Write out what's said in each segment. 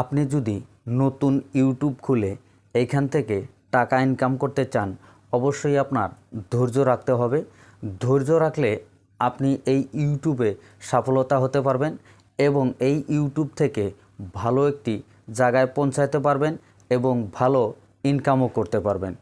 আপনি যদি নতুন ইউটিউব খুলে এইখান থেকে টাকা ইনকাম করতে চান, অবশ্যই আপনার ধৈর্য রাখতে হবে। ধৈর্য রাখলে আপনি এই ইউটিউবে সফলতা হতে পারবেন এবং এই ইউটিউব থেকে ভালো একটি জায়গায় পৌঁছাতে পারবেন এবং ভালো ইনকামও করতে পারবেন।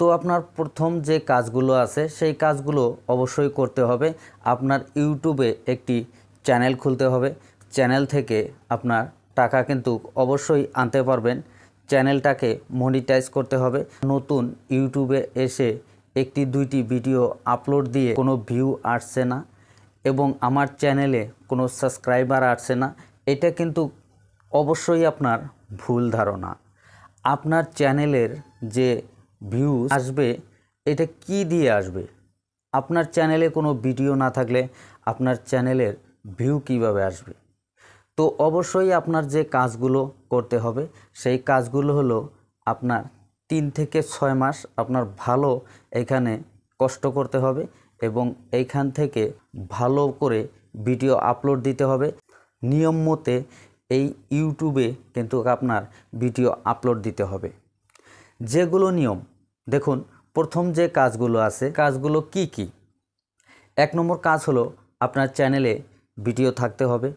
তো আপনার প্রথম যে কাজগুলো আছে, সেই কাজগুলো অবশ্যই করতে হবে। আপনার ইউটিউবে একটি চ্যানেল খুলতে হবে। চ্যানেল থেকে আপনার টাকা কিন্তু অবশ্যই আনতে পারবেন। চ্যানেলটাকে মনিটাইজ করতে হবে। নতুন ইউটিউবে এসে একটি দুইটি ভিডিও আপলোড দিয়ে কোনো ভিউ আসছে না এবং আমার চ্যানেলে কোনো সাবস্ক্রাইবার আসছে না, এটা কিন্তু অবশ্যই আপনার ভুল ধারণা। আপনার চ্যানেলের যে ভিউ আসবে, এটা কি দিয়ে আসবে? আপনার চ্যানেলে কোনো ভিডিও না থাকলে আপনার চ্যানেলের ভিউ কীভাবে আসবে? তো অবশ্যই আপনার যে কাজগুলো করতে হবে, সেই কাজগুলো হলো আপনার তিন থেকে ছয় মাস আপনার ভালো এখানে কষ্ট করতে হবে এবং এইখান থেকে ভালো করে ভিডিও আপলোড দিতে হবে। নিয়ম মতে এই ইউটিউবে কিন্তু আপনার ভিডিও আপলোড দিতে হবে। যেগুলো নিয়ম, দেখুন প্রথম যে কাজগুলো আছে, কাজগুলো কি কি? এক নম্বর কাজ হলো আপনার চ্যানেলে ভিডিও থাকতে হবে।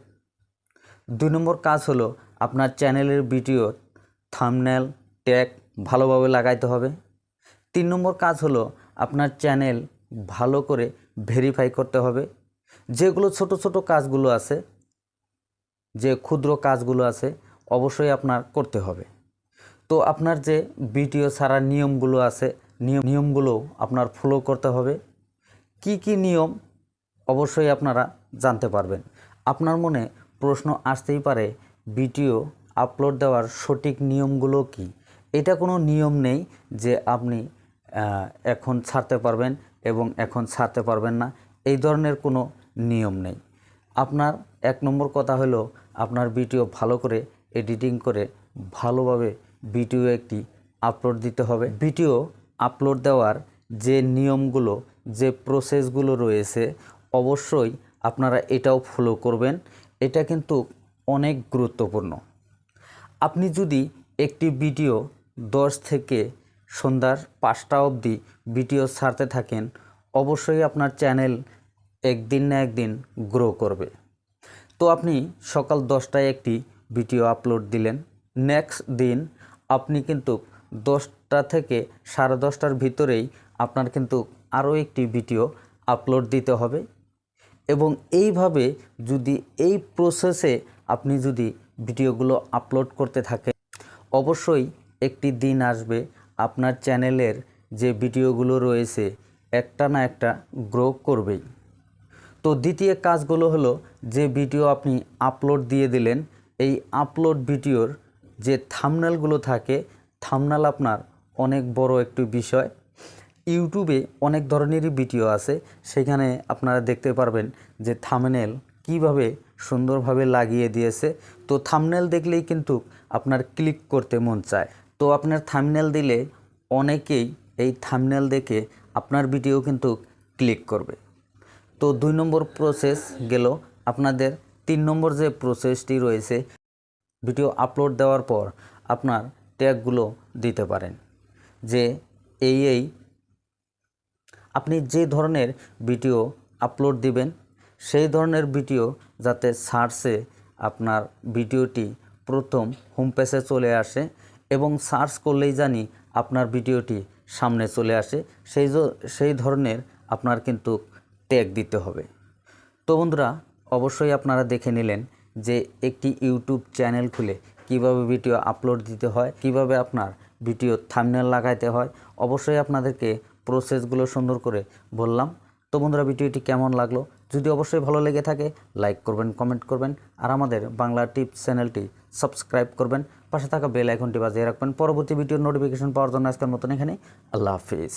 দুই নম্বর কাজ হলো আপনার চ্যানেলের ভিডিও থামনেল ট্যাগ ভালোভাবে লাগাইতে হবে। তিন নম্বর কাজ হলো আপনার চ্যানেল ভালো করে ভেরিফাই করতে হবে। যেগুলো ছোট ছোট কাজগুলো আছে, যে ক্ষুদ্র কাজগুলো আছে, অবশ্যই আপনার করতে হবে। তো আপনার যে ভিডিও ছাড়ার নিয়মগুলো আছে, নিয়ম নিয়মগুলো আপনার ফলো করতে হবে। কি কি নিয়ম? অবশ্যই আপনারা জানতে পারবেন। আপনার মনে প্রশ্ন আসতেই পারে, ভিডিও আপলোড দেওয়ার সঠিক নিয়মগুলো কি? এটা কোনো নিয়ম নেই যে আপনি এখন ছাড়তে পারবেন এবং এখন ছাড়তে পারবেন না। এই ধরনের কোনো নিয়ম নেই। আপনার এক নম্বর কথা হলো আপনার ভিডিও ভালো করে এডিটিং করে ভালোভাবে ভিডিও একটি আপলোড দিতে হবে। ভিডিও আপলোড দেওয়ার যে নিয়মগুলো, যে প্রসেসগুলো রয়েছে, অবশ্যই আপনারা এটাও ফলো করবেন এটা কিন্তু অনেক গুরুত্বপূর্ণ। আপনি যদি একটি ভিডিও দশ থেকে সন্ধ্যার পাঁচটা অবধি ভিডিও ছাড়তে থাকেন, অবশ্যই আপনার চ্যানেল একদিন না একদিন গ্রো করবে। তো আপনি সকাল দশটায় একটি ভিডিও আপলোড দিলেন। নেক্সট দিন আপনি কিন্তু দশটা থেকে সাড়ে দশটার ভিতরেই আপনার কিন্তু আরও একটি ভিডিও আপলোড দিতে হবে। এবং এইভাবে যদি এই প্রসেসে আপনি যদি ভিডিওগুলো আপলোড করতে থাকেন, অবশ্যই একটি দিন আসবে আপনার চ্যানেলের যে ভিডিওগুলো রয়েছে, একটা না একটা গ্রো করবেই। তো দ্বিতীয় কাজগুলো হলো যে ভিডিও আপনি আপলোড দিয়ে দিলেন, এই আপলোড ভিডিওর যে থামনালগুলো থাকে থামনাল আপনার অনেক বড় একটি বিষয়। ইউটিউবে অনেক ধরনেরই ভিডিও আছে। সেখানে আপনারা দেখতে পারবেন যে থামনেল কীভাবে সুন্দরভাবে লাগিয়ে দিয়েছে। তো থামনেল দেখলেই কিন্তু আপনার ক্লিক করতে মন চায়। তো আপনার থামনেল দিলে অনেকেই এই থামনেল দেখে আপনার ভিডিও কিন্তু ক্লিক করবে। তো দুই নম্বর প্রসেস গেল আপনাদের। তিন নম্বর যে প্রসেসটি রয়েছে, ভিডিও আপলোড দেওয়ার পর আপনার ট্যাগগুলো দিতে পারেন। যে এই এই আপনি যে ধরনের ভিডিও আপলোড দিবেন, সেই ধরনের ভিডিও যাতে সার্চে আপনার ভিডিওটি প্রথম হোম পেজে চলে আসে এবং সার্চ করলেই জানি আপনার ভিডিওটি সামনে চলে আসে, সেই সেই ধরনের আপনার কিন্তু ট্যাগ দিতে হবে। তো বন্ধুরা, অবশ্যই আপনারা দেখে নিলেন যে একটি ইউটিউব চ্যানেল খুলে কীভাবে ভিডিও আপলোড দিতে হয়, কীভাবে আপনার ভিডিও থামনেল লাগাইতে হয়। অবশ্যই আপনাদেরকে প্রসেসগুলো সুন্দর করে বললাম। তো বন্ধুরা, ভিডিওটি কেমন লাগল? যদি অবশ্যই ভালো লেগে থাকে লাইক করবেন কমেন্ট করবেন, আর আমাদের বাংলা টিপস চ্যানেলটি সাবস্ক্রাইব করবেন। পাশে থাকা বেল আইকনটি বাজিয়ে রাখবেন। পরবর্তী ভিডিওর নোটিফিকেশন পাওয়ার জন্য আজকের মতন এখানে আল্লাহ হাফিজ।